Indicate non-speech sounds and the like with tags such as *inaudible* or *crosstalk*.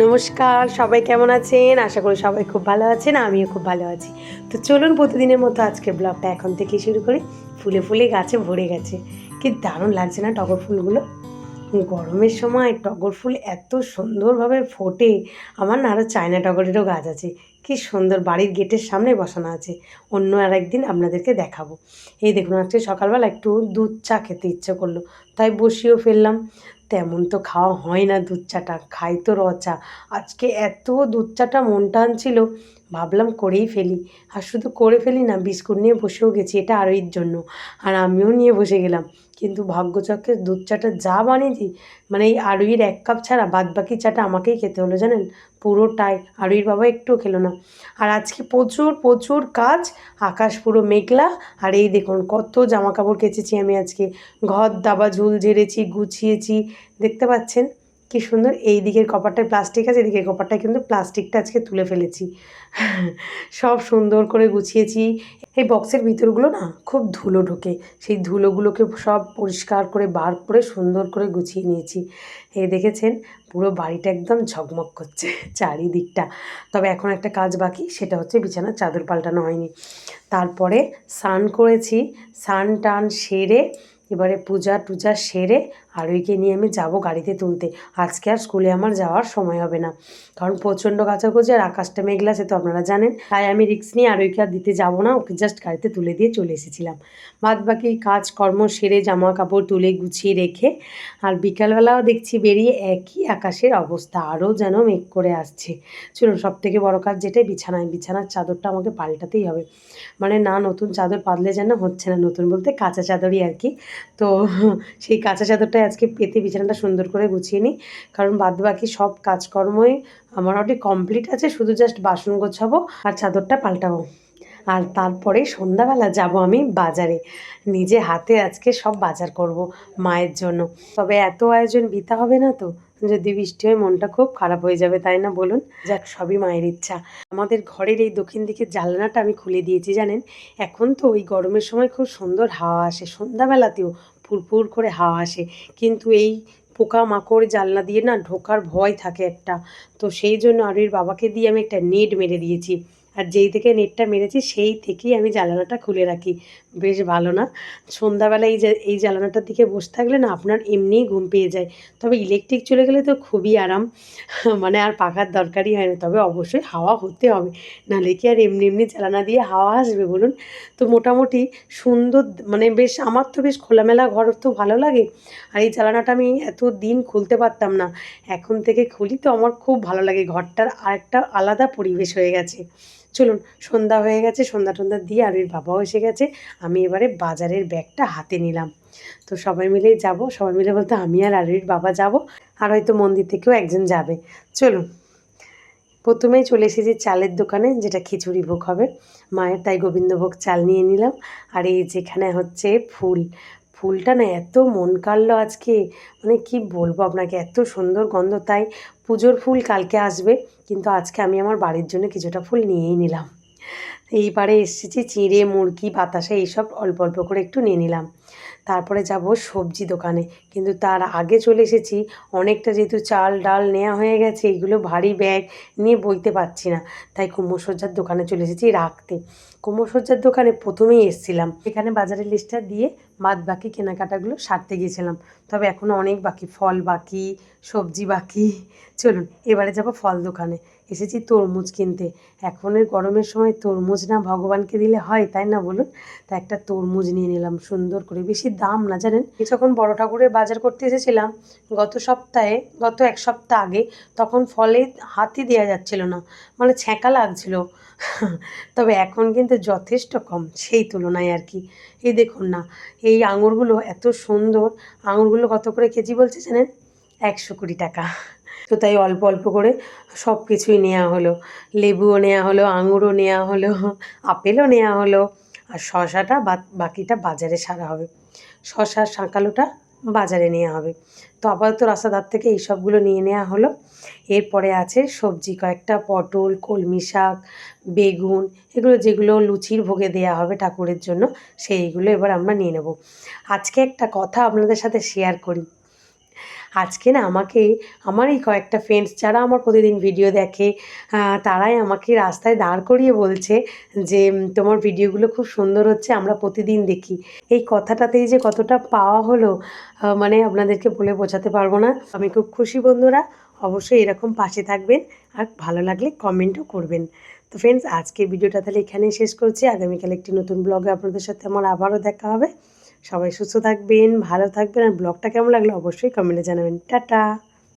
নমস্কার, সবাই কেমন আছেন? আশা করি সবাই খুব ভালো আছেন, আমিও খুব ভালো আছি। তো চলুন প্রতিদিনের মতো আজকের ব্লগটা এখন থেকে শুরু করি। ফুলে ফুলে গাছে ভরে গেছে। কি দারুণ লাগছে না টগর ফুলগুলো? গরমের সময় টগর ফুল এত সুন্দরভাবে ফোটে। আমার না আরও চায়না টগরেরও গাছ আছে। কি সুন্দর বাড়ির গেটের সামনে বসানো আছে। অন্য আর একদিন আপনাদেরকে দেখাবো। এই দেখুন, আজকে সকালবেলা একটু দুধ চা খেতে ইচ্ছে করল। তাই বসিয়েও ফেললাম। তেমন তো খাওয়া হয় না দুধ চাটা, খাই তো র চা। আজকে এত দুধ চাটা মন টানছিল ভাবলাম করেই ফেলি। আর শুধু করে ফেলি না, বিস্কুট নিয়ে বসেও গেছি, এটা আরোইর জন্য। আর আমিও নিয়ে বসে গেলাম। কিন্তু ভাগ্যচক্রের দুধ চাটা যা বানিয়েছি মানে এই আরুইয়ের এক কাপ ছাড়া বাদবাকি চাটা আমাকেই খেতে হলো, জানেন? পুরোটাই। আরুইর বাবা একটুও খেলো না। আর আজকে প্রচুর প্রচুর কাজ। আকাশ পুরো মেঘলা। আর এই দেখুন, কত জামা কাপড় কেচেছি আমি আজকে। ঘর দাবা ঝুল ঝেড়েছি, গুছিয়েছি। দেখতে পাচ্ছেন? কি সুন্দর, এই দিকের কপারটায় প্লাস্টিক আছে এদিকের কপারটায় কিন্তু প্লাস্টিকটা আজকে তুলে ফেলেছি। সব সুন্দর করে গুছিয়েছি। এই বক্সের ভিতরগুলো না খুব ধুলো ঢোকে, সেই ধুলোগুলোকে সব পরিষ্কার করে, বার করে, সুন্দর করে গুছিয়ে নিয়েছি। এই দেখেছেন, পুরো বাড়িটা একদম ঝকমক করছে *laughs* চারিদিকটা। তবে এখন একটা কাজ বাকি, সেটা হচ্ছে বিছানার চাদর পাল্টানো হয়নি। তারপরে স্নান করেছি স্নান টান সেরে, এবারে পূজা টুজা সেরে আরুইকে নিয়ে আমি যাব গাড়িতে তুলতে। আজকে আর স্কুলে আমার যাওয়ার সময় হবে না। কারণ প্রচণ্ড কাচাকুচি আর আকাশটা মেঘলা, সে তো আপনারা জানেন। তাই আমি রিক্স নিয়ে আরুইকে আর দিতে যাব না, ওকে জাস্ট গাড়িতে তুলে দিয়ে চলে এসেছিলাম। বাদ বাকি কাজকর্ম সেরে জামা কাপড় তুলে গুছিয়ে রেখে আর বিকালবেলাও দেখছি বেরিয়ে একই আকাশের অবস্থা, আরও যেন মেঘ করে আসছে। চলুন সব থেকে বড়ো কাজ যেটাই, বিছানায়, বিছানার চাদরটা আমাকে পাল্টাতেই হবে। মানে না, নতুন চাদর পাতলে যেন হচ্ছে না, নতুন বলতে কাঁচা চাদরই আর কি। তো সেই কাঁচা চাদরটাই আজকে পেতে বিছানাটা সুন্দর করে গুছিয়ে নিই। কারণ বাদ বাকি সব কাজকর্মই আমার ওটি কমপ্লিট আছে, শুধু জাস্ট বাসন গোছাবো আর চাদরটা পাল্টাবো। আর তারপরে সন্ধ্যাবেলা যাব আমি বাজারে। নিজে হাতে আজকে সব বাজার করব মায়ের জন্য। তবে এত আয়োজন বিতা হবে না তো, যদি বৃষ্টি হয় মনটা খুব খারাপ হয়ে যাবে, তাই না বলুন? যাক, সবই মায়ের ইচ্ছা। আমাদের ঘরের এই দক্ষিণ দিকের জানলাটা আমি খুলে দিয়েছি জানেন? এখন তো ওই গরমের সময় খুব সুন্দর হাওয়া আসে, সন্ধ্যাবেলাতেও ফুরফুর করে হাওয়া আসে। কিন্তু এই পোকা মাকড় জানলা দিয়ে না ঢোকার ভয় থাকে একটা। তো সেই জন্য আরুর বাবাকে দিয়ে আমি একটা নেট মেরে দিয়েছি। আর যেই থেকে নেটটা মেরেছি, সেই থেকেই আমি জানালাটা খুলে রাখি। বেশ ভালো না? সন্ধ্যাবেলা এই এই দিকে বসে থাকলে না আপনার এমনিই ঘুম পেয়ে যায়। তবে ইলেকট্রিক চলে গেলে তো খুবই আরাম। মানে আর পাখার দরকারই হয় না। তবে অবশ্যই হাওয়া হতে হবে। নাহলে কি আর এমনি এমনি জ্বালানা দিয়ে হাওয়া আসবে বলুন? তো মোটামুটি সুন্দর মানে বেশ, আমার তো বেশ খোলামেলা ঘর তো ভালো লাগে। আর এই জ্বালানাটা আমি এত দিন খুলতে পারতাম না। এখন থেকে খুলি তো আমার খুব ভালো লাগে। ঘরটার আরেকটা আলাদা পরিবেশ হয়ে গেছে। চলুন, সন্ধ্যা হয়ে গেছে, সন্ধ্যা টন্ধ্যা দিয়ে আর বাবাও এসে গেছে, আমি এবারে বাজারের ব্যাগটা হাতে নিলাম। তো সবাই মিলেই যাব, সবাই মিলে বলতে আমি আর আরুর বাবা যাব, আর হয়তো মন্দির থেকেও একজন যাবে। চলুন, প্রথমেই চলে এসেছি চালের দোকানে, যেটা খিচুড়ি ভোগ হবে। মায়ের তাই গোবিন্দভোগ চাল নিয়ে নিলাম, আর এই যেখানে হচ্ছে ফুল ফুলটা না এত মন কাড়লো আজকে। মানে কি বলব আপনাকে, এত সুন্দর গন্ধ। তাই পুজোর ফুল কালকে আসবে, কিন্তু আজকে আমি আমার বাড়ির জন্য কিছুটা ফুল নিয়েই নিলাম। এইবারে এসেছি চিঁড়ে, মুরগি, বাতাসা, এইসব অল্প অল্প করে একটু নিয়ে নিলাম। তারপরে যাব সবজি দোকানে, কিন্তু তার আগে চলে এসেছি। অনেকটা যেহেতু চাল, ডাল নেওয়া হয়ে গেছে এইগুলো ভারী ব্যাগ নিয়ে বইতে পারছি না। তাই কুমোরসজ্জার দোকানে চলে এসেছি রাখতে। কুমোরসজ্জার দোকানে প্রথমেই এসেছিলাম। এখানে বাজারের লিস্টটা দিয়ে বাদ বাকি কেনাকাটাগুলো সারতে গিয়েছিলাম। তবে এখনও অনেক বাকি, ফল বাকি, সবজি বাকি। চলুন, এবারে যাব ফল দোকানে। এসেছি তরমুজ কিনতে। এখনের গরমের সময় তরমুজ না ভগবানকে দিলে হয়, তাই না বলুন? তা একটা তরমুজ নিয়ে নিলাম, সুন্দর করে। বেশি দাম না, জানেন? যখন বড় ঠাকুরের বাজার করতে এসেছিলাম, গত সপ্তাহে, গত এক সপ্তাহ আগে, তখন ফলে হাতি দেওয়া যাচ্ছিল না। মানে ছ্যাঁকা লাগছিল। তবে এখন কিন্তু যথেষ্ট কম, সেই তুলনায় আর কি। এই দেখুন না এই আঙুরগুলো এত সুন্দর। আঙুরগুলো কত করে কেজি বলছে জানেন? একশো কুড়ি টাকা। তো তাই অল্প অল্প করে সব কিছুই নেওয়া হলো। লেবুও নেওয়া হলো, আঙুরও নেওয়া হলো, আপেলও নেওয়া হলো। আর শশাটা বাকিটা বাজারে সারা হবে। শশার শাঁকালোটা বাজারে নেওয়া হবে। তো আপাতত রাস্তার ধার থেকে এই সবগুলো নিয়ে নেওয়া হলো। এরপরে আছে সবজি, কয়েকটা পটল, কলমি শাক, বেগুন, এগুলো যেগুলো লুচির ভোগে দেয়া হবে ঠাকুরের জন্য, সেইগুলো এবার আমরা নিয়ে নেব। আজকে একটা কথা আপনাদের সাথে শেয়ার করি। আজকে না আমাকে আমার এই কয়েকটা ফ্রেন্ডস যারা আমার প্রতিদিন ভিডিও দেখে তারাই আমাকে রাস্তায় দাঁড় করিয়ে বলছে যে তোমার ভিডিওগুলো খুব সুন্দর হচ্ছে, আমরা প্রতিদিন দেখি। এই কথাটাতেই যে কতটা পাওয়া হলো মানে আপনাদেরকে বলে বোঝাতে পারব না। আমি খুব খুশি বন্ধুরা, অবশ্যই এরকম পাশে থাকবেন আর ভালো লাগলে কমেন্টও করবেন। তো ফ্রেন্ডস আজকে ভিডিওটা তাহলে এখানেই শেষ করছি। আগামীকাল একটি নতুন ব্লগে আপনাদের সাথে আমার আবারও দেখা হবে। সবাই সুস্থ থাকবেন ভালো থাকবেন আর ব্লগটা কেমন লাগল অবশ্যই কমেন্টে জানাবেন। টাটা!